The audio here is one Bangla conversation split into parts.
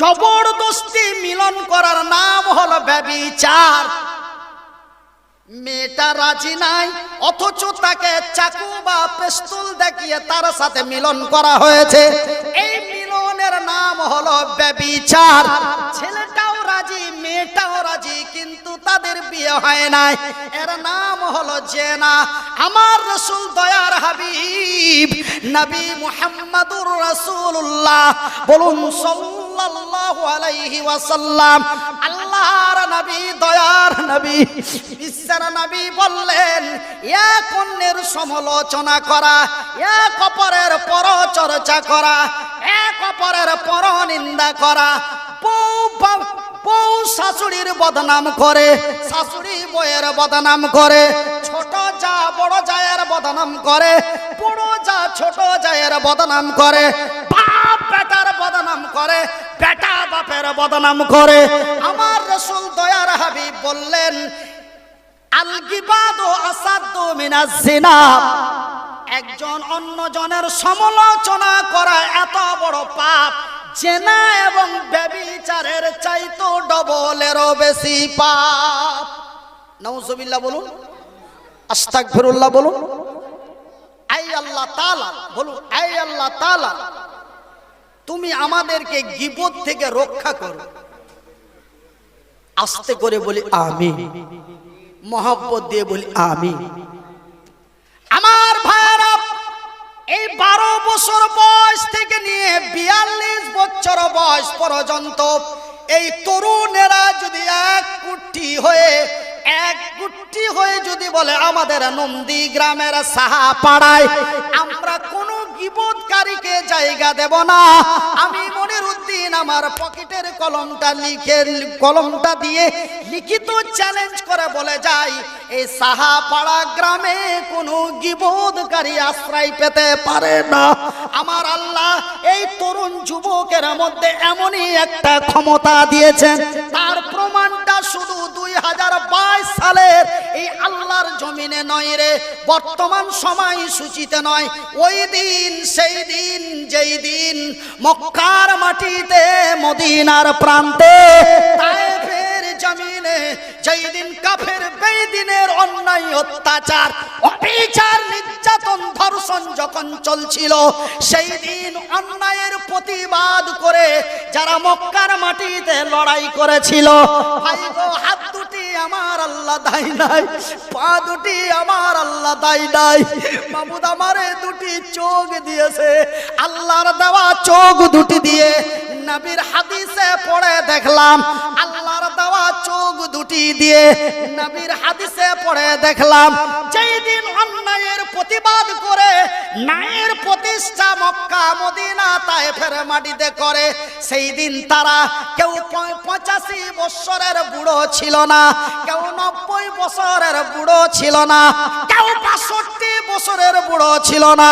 জবরদস্তি মিলন করার নাম হলো ব্যবিচার। মেয়েটা রাজি নাই, অথচ তাকে চাকু বা পেস্তুল দেখিয়ে তার সাথে মিলন করা হয়েছে। এই মিলনের নাম হলো ব্যবিচার। ছেলেটাও রাজি, মেয়েটাও রাজি, কিন্তু তাদের বিয়ে হয় নাই। এর নাম হলো জেনা। আমার রসুল দয়ার হাবিব, নবী মুহাম্মাদুর রাসূলুল্লাহ। বলুন সাল্লাল্লাহু আলাইহি ওয়াসাল্লাম, আল্লাহর নবী, দয়ার নবী, বিশ্বের নবী বললেন এক অন্যের সমালোচনা করা এক অপরের পরচর্চা করা এক অপরের পরনিন্দা করা, বউ শাশুড়ির বদনাম করে, শাশুড়ি বইয়ের বদনাম করে, ছোট যা, বড় জায়ের বদনাম করে, বড় যা, ছোট জায়ের বদনাম করে বাপ বেটার বদনাম করে বেটা বাপের বদনাম করে। আমার রসুল দয়ার হাবিব বললেন আলগিবাদ আসাদ্দু মিনাজ জিনা। একজন অন্যজনের সমালোচনা করা এত বড় পাপ, জেনা এবং ব্যবিচারের চাইতো ডবলেরও বেশি পাপ। নউজুবিল্লাহ বলুন, আস্তাগফিরুল্লাহ বলুন। আই আল্লাহ তাআলা, বলুন, আই আল্লাহ তাআলা। তুমি আমাদেরকে গিবত থেকে রক্ষা করো। আস্তে করে বলি আমি মহব্বত দিয়ে বলি আমি আমার ভাইয়ারা, এই বারো বছর বয়স থেকে নিয়ে বিয়াল্লিশ বছর বয়স পর্যন্ত এই তরুণেরা যদি এক কুটি হয়ে এক গুটি হয়ে যদি বলে আমাদের নন্দী গ্রামের সাহা পাড়ায়, আমরা কোনো গিবোধকারীকে জায়গা দেব না। আমি মনির উদ্দিন আমার পকেটের কলমটা লিখে, কলমটা দিয়ে লিখিত চ্যালেঞ্জ করে বলে যাই, এই সাহা পাড়া গ্রামে কোনো গিবোধকারী আশ্রয় পেতে পারে না। আমার আল্লাহ এই তরুণ যুবকের মধ্যে এমনই একটা ক্ষমতা দিয়েছেন। তার প্রমাণটা শুধু দুই হাজার বাইশ সালের এই আল্লাহর জমিনে নয় রে, বর্তমান সময় সূচিতে নয়। ওই দিন, সেই দিন, যেই দিন মক্কার মাটিতে, মদিনার প্রান্তে জমিনে যেই দিন কাফের বেদিনের অন্যায় অত্যাচার অবিচার নির্যাতন, ধর্ষণ যখন চলছিল, সেই দিন অন্যায়ের প্রতিবাদ করে যারা মক্কার মাটিতে লড়াই করেছিল হাত দুটি আমার আল্লাহ নাই, পা দুটি আমার আল্লাহ নাই দুটি চোখ দিয়েছে, আল্লাহর দেওয়া চোখ দুটি দিয়ে নবীর হাদিসে পড়ে দেখলাম, আল্লাহর দেওয়া দুটি দিয়ে নবীর হাদিসে পড়ে দেখলাম যেই দিন অন্যায়ের প্রতিবাদ করে ন্যায়ের প্রতিষ্ঠা মক্কা, মদিনা তায়েফের মাটিতে করে সেই দিন তারা কেউ পঁচাশি বছরের বুড়ো ছিল না, কেউ নব্বই বছরের বুড়ো ছিল না, কেউ বাষট্টি বছরের বুড়ো ছিল না।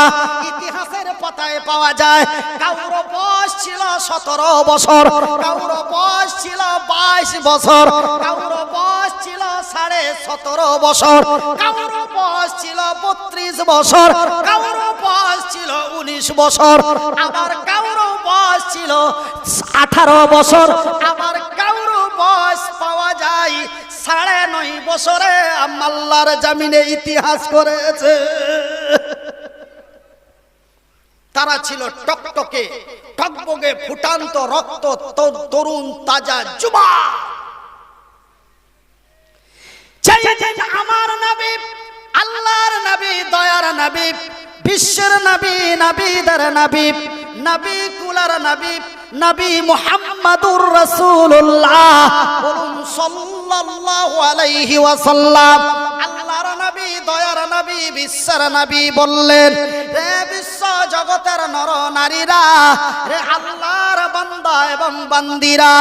ইতিহাসের পাতায় পাওয়া যায়, কাউর বয়স ছিল সতেরো বছর, কাউর বয়স ছিল বাইশ বছর, কাউর বয়স ছিল সাড়ে সতেরো বছর, কাউর বয়স ছিল বত্রিশ বছর, কাউর বয়স ছিল উনিশ বছর আবার কাউর বয়স ছিল আঠারো বছর আবার কাউর বয়স পাওয়া যায় সাড়ে নয় বছরে। আল্লাহর জামিনে ইতিহাস করেছে। তারা ছিল টকটকে, টকবগে ফুটান্ত রক্ত তরুণ তাজা যুবা আমার নবী, আল্লাহর নবী, দয়ার নবী, বিশ্বের নবী, নবীদের নবী নবী কুলার নবী নবী মুহাম্মাদুর রাসূলুল্লাহ বলুন সাল্লাল্লাহু আলাইহি ওয়াসাল্লাম বিশ্বের নবী বললেন রে বিশ্ব জগতের নর নারীরা রে আল্লাহর বান্দা এবং বান্দিরা,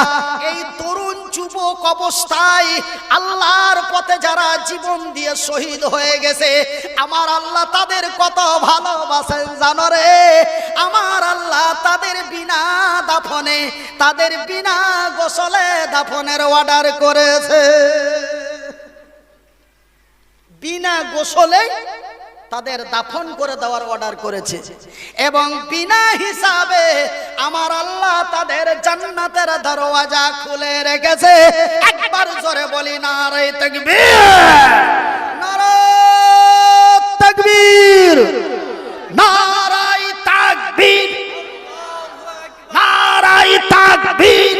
এই তরুণ যুবক অবস্থায় আল্লাহর পথে যারা জীবন দিয়ে শহীদ হয়ে গেছে, আমার আল্লাহ তাদের কত ভালোবাসেন জানো রে? আমার আল্লাহ তাদের বিনা দাফনে, তাদের বিনা গোসলে দাফনের অর্ডার করেছে। বিনা গোসলে তাদের দাফন করে দেওয়ার অর্ডার করেছে। এবং বিনা হিসাবে আমার আল্লাহ তাদের জান্নাতের দরওয়াজা খুলে রেখেছে। একবার জোরে বলি না রে তকবীর তকবীর। নারাই তাকবীর। নারাই তাকবীর।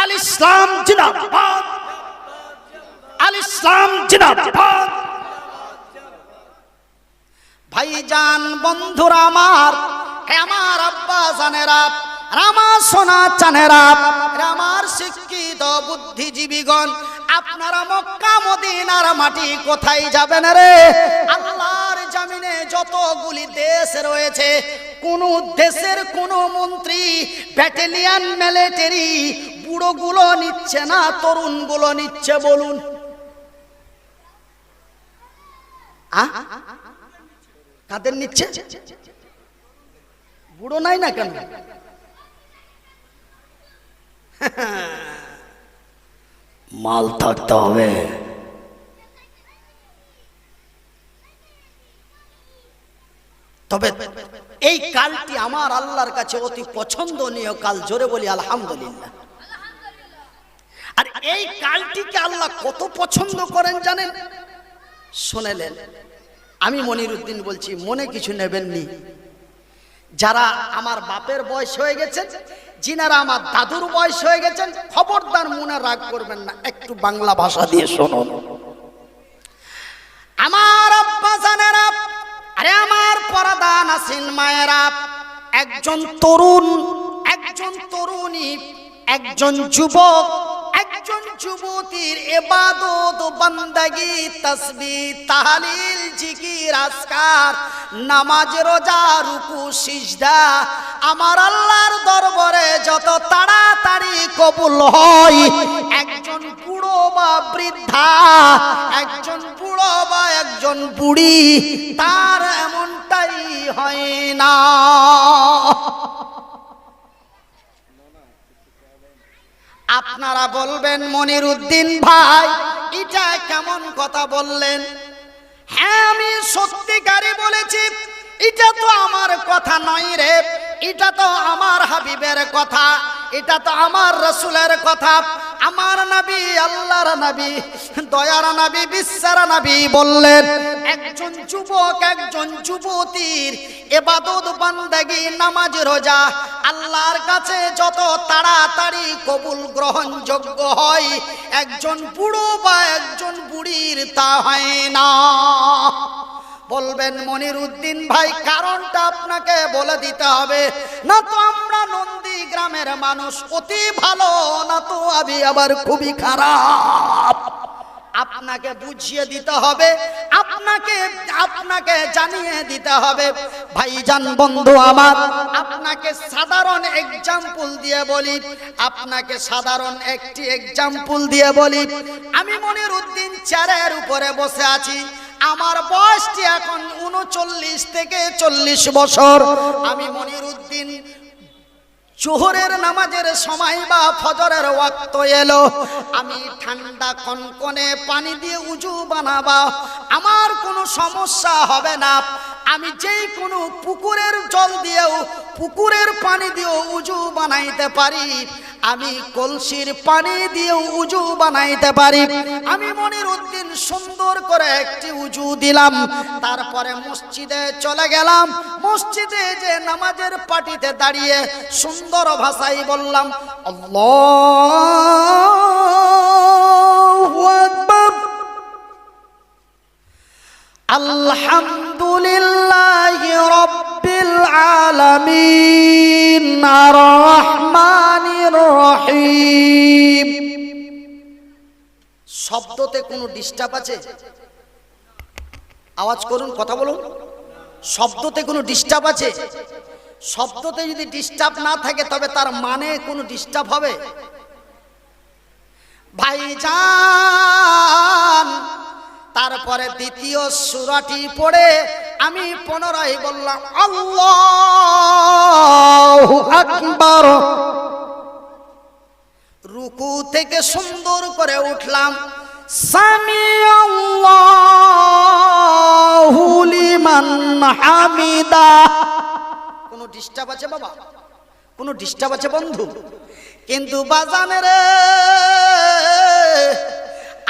আল ইসলাম জিন্দাবাদ। ইসলাম জিন্দাবাদ। ভাইজান, বন্ধুরা আমার আমার আব্বা জানেরা রামা সোনা চানেরা হে আমার শিক্ষিত বুদ্ধিজীবীগণ, আপনারা মক্কা, মদিনার মাটি কোথায় যাবেন রে? আল্লাহর জামিনে যতগুলি দেশ রয়েছে, কোন দেশের কোন মন্ত্রী ব্যাটেলিয়ান, মিলিটারি, বুড়োগুলো নিচ্ছে না, তরুণগুলো নিচ্ছে, বলুন। আ? কাদের নিচ্ছে? বুড়ো নাই না কেন? মাল থাকতে হবে। তবে এই কালটি আমার আল্লাহর কাছে অতি পছন্দনীয় কাল জোরে বলি আলহামদুলিল্লাহ। আর এই কালটিকে আল্লাহ কত পছন্দ করেন জানেন? শুনেলেন। আমি মনিরুদ্দিন বলছি, মনে কিছু নেবেননি। যারা আমার বাপের বয়স হয়ে গেছেন যিনারা আমার দাদুর বয়স হয়ে গেছেন, খবরদার মনে রাগ করবেন না, একটু বাংলা ভাষা দিয়ে শুনুন। আমার আব্বা জানেরা আরে আমার পরাদা নাসিন মায়েরা একজন তরুণ, একজন তরুণী, একজন যুবক যুবতীর এবাদত, বান্দাগি, তসবি, তাহলিল, জিকির আসকার নামাজ, রোজা, রুকু, সিজদা। আমার আল্লাহর দরবারে যত তাড়াতাড়ি কবুল হয়, একজন বুড়ো বা বৃদ্ধা, একজন বুড়ো বা একজন বুড়ি, তার এমনটাই হয় না। আপনারা বলবেন মনির উদ্দিন ভাই, এটা কেমন কথা বললেন? হ্যাঁ আমি সত্যিকারই বলেছি, এটা তো আমার কথা নয় রে, এটা তো আমার হাবিবের কথা, এটা তো আমার রসুলের কথা। আমার নবী, আল্লাহর নবী, দয়ার নবী, বিশ্বের নবী বললেন, একজন যুবক, একজন যুবতীর এবাদত, বান্দাগি, নামাজ, রোজা, আল্লাহর কাছে যত তাড়াতাড়ি কবুল গ্রহণযোগ্য হয়, একজন বুড়ো বা একজন বুড়ির তা হয় না। বলবেন মনির উদ্দিন ভাই, কারণটা আপনাকে বলে দিতে হবে। না তো আমরা নন্দী গ্রামের মানুষ, অতি ভালো, না তো আমি আবার খুবই খারাপ। আপনাকে বুঝিয়ে দিতে হবে, আপনাকে আপনাকে জানিয়ে দিতে হবে। ভাইজান বন্ধু আমার, আপনাকে সাধারণ এক্সাম্পল দিয়ে বলি, আপনাকে সাধারণ একটি এক্সাম্পল দিয়ে বলি। আমি মনির উদ্দিন চেয়ারের উপরে বসে আছি। আমার বয়সটি এখন উনচল্লিশ থেকে চল্লিশ বছর। আমি মনির উদ্দিন জোহরের নামাজের সময় বা ফজরের ওয়াক্ত এলো। আমি ঠান্ডা কনকনে পানি দিয়ে উজু বানাবা। আমার কোনো সমস্যা হবে না। আমি যেই কোনো পুকুরের জল দিয়েও পুকুরের পানি দিয়েও উজু বানাইতে পারি। আমি কলসির পানি দিয়ে উজু বানাইতে পারি। আমি মনির উদ্দিন সুন্দর করে একটি উজু দিলাম। তারপরে মসজিদে চলে গেলাম। মসজিদে যে নামাজের পাটিতে দাঁড়িয়ে সুন্দর ভাষায় বললাম, আল্লাহু আলহামদুলিল্লাহ। শব্দতে কোনো ডিস্টার্ব আছে? আওয়াজ করুন, কথা বলুন। শব্দতে কোনো ডিস্টার্ব আছে? শব্দতে যদি ডিস্টার্ব না থাকে, তবে তার মানে কোনো ডিস্টার্ব হবে? ভাইজান, তারপরে দ্বিতীয় সুরাটি পড়ে আমি পুনরায় বললাম, আল্লাহ আকবার। রুকু থেকে সুন্দর করে উঠলাম সামি লিমান হামিদা। কোনো ডিস্টার্ব আছে বাবা? কোনো ডিস্টার্ব আছে বন্ধু? কিন্তু বাজানের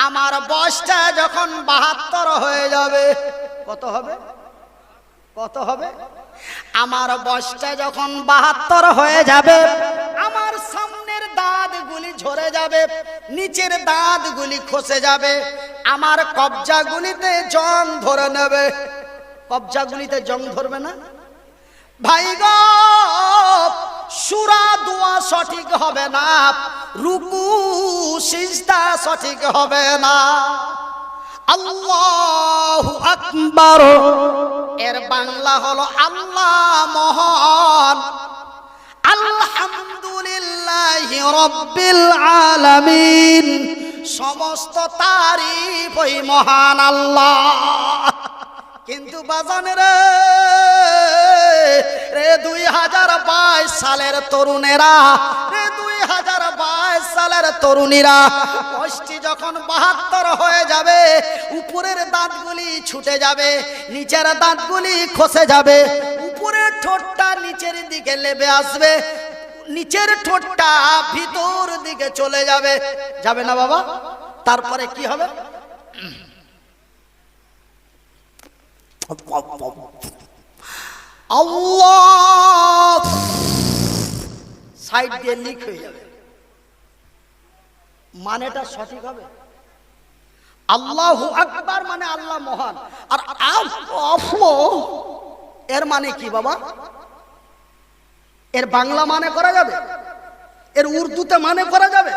আমার বয়সটা যখন বাহাত্তর হয়ে যাবে, কত হবে? কত হবে? আমার বয়সটা যখন বাহাত্তর হয়ে যাবে, আমার সামনের দাঁতগুলি ঝরে যাবে, নিচের দাঁতগুলি খসে যাবে, আমার কবজাগুলিতে জং ধরে নেবে। কবজাগুলিতে জং ধরবে না? ভাই সুরা, দোয়া সঠিক হবে না, রুকু, সিজদা সঠিক হবে না। আল্লাহু আকবার। এর বাংলা হলো আল্লাহ মহান। আলহামদুলিল্লাহ রব্বিল আলামিন। সমস্ত তারিফ ওই মহান আল্লাহ। কিন্তু বাজানের রে দুই হাজার বাইশ সালের তরুণেরা, রে দুই হাজার বাইশ সালের তরুণীরা যখন বাহাত্তর হয়ে যাবে, উপরের দাঁতগুলি ছুটে যাবে, নিচের দাঁতগুলি খসে যাবে, উপরের ঠোঁটটা নিচের দিকে লেবে আসবে, নিচের ঠোঁটটা ভিতর দিকে চলে যাবে। যাবে না বাবা? তারপরে কি হবে? সাইড দিয়ে লিক হয়ে যাবে। মানেটা সঠিক হবে? আল্লাহ আকবার মানে আল্লাহ মহান। আর আফো এর মানে কি বাবা? এর বাংলা মানে করা যাবে? এর উর্দুতে মানে করা যাবে?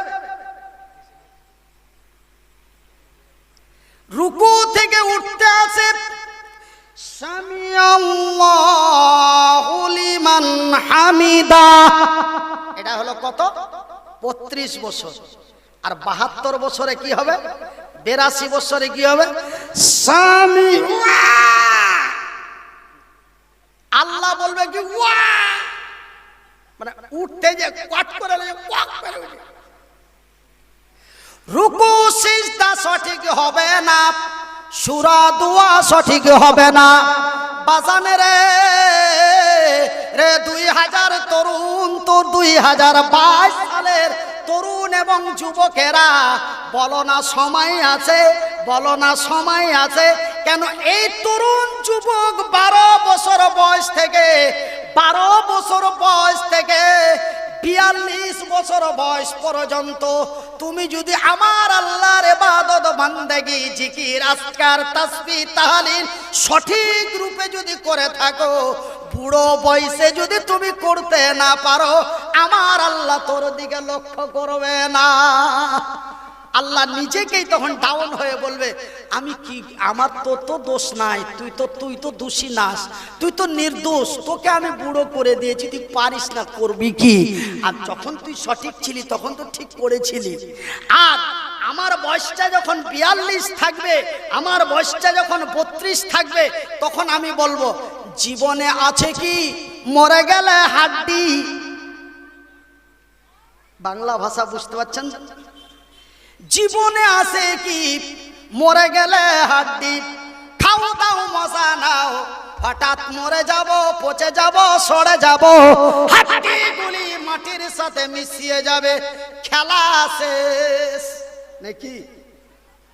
রুকু থেকে উঠতে আল্লাহু হামিদা। এটা হলো কত? বত্রিশ বছর। আর বাহাত্তর বছরে কি হবে? বেরাশি বছরে কি হবে? স্বামী। আল্লাহ বলবে কি ওয়া। মানে উঠতে যে কট করে রুকু সিজদা সঠিক হবে না সুরা দোয়া সঠিক হবে না। বাজানে রে রে দুই হাজার তরুণ তোর দুই হাজার বাইশ সালের তরুণ এবং যুবকেরা, বলো না সময় আছে, বলো না সময় আছে, কেন এই তরুণ যুবক বারো বছর বয়স থেকে, বারো বছর বয়স থেকে, বিয়াল্লিশ বছর বয়স পর্যন্ত, তুমি যদি আমার আল্লাহর এবাদত বান্দেগি, জিকির, আজকার, তাসবি, তাহালিল সঠিক রূপে যদি করে থাকো, বুড়ো বয়সে যদি তুমি করতে না পারো আমার আল্লাহ তোর দিকে লক্ষ্য করবে না। আল্লাহ নিজেকেই তখন ডাউন হয়ে বলবে, আমি কি, আমার তো তো দোষ নাই, তুই তো তুই তো দোষী নাস, তুই তো নির্দোষ, তোকে আমি বুড়ো করে দিয়েছি, তুই পারিস না, করবি কি? আর যখন তুই সঠিক ছিলি, তখন তো ঠিক করেছিলি। আর আমার বয়সটা যখন বিয়াল্লিশ থাকবে, আমার বয়সটা যখন বত্রিশ থাকবে, তখন আমি বলব, জীবনে আছে কি? মরে গেলে হাড্ডি। বাংলা ভাষা বুঝতে পারছেন? জীবনে আছে কি? মরে গেলে হাড্ডি খাও দাও মজা নাও। হঠাৎ মরে যাব পচে যাব সরে যাব। হাড্ডিগুলি মাটির সাথে মিশিয়ে যাবে। খেলা শেষ। নাকি?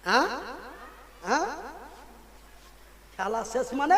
হ্যাঁ? হ্যাঁ? খেলা শেষ মানে?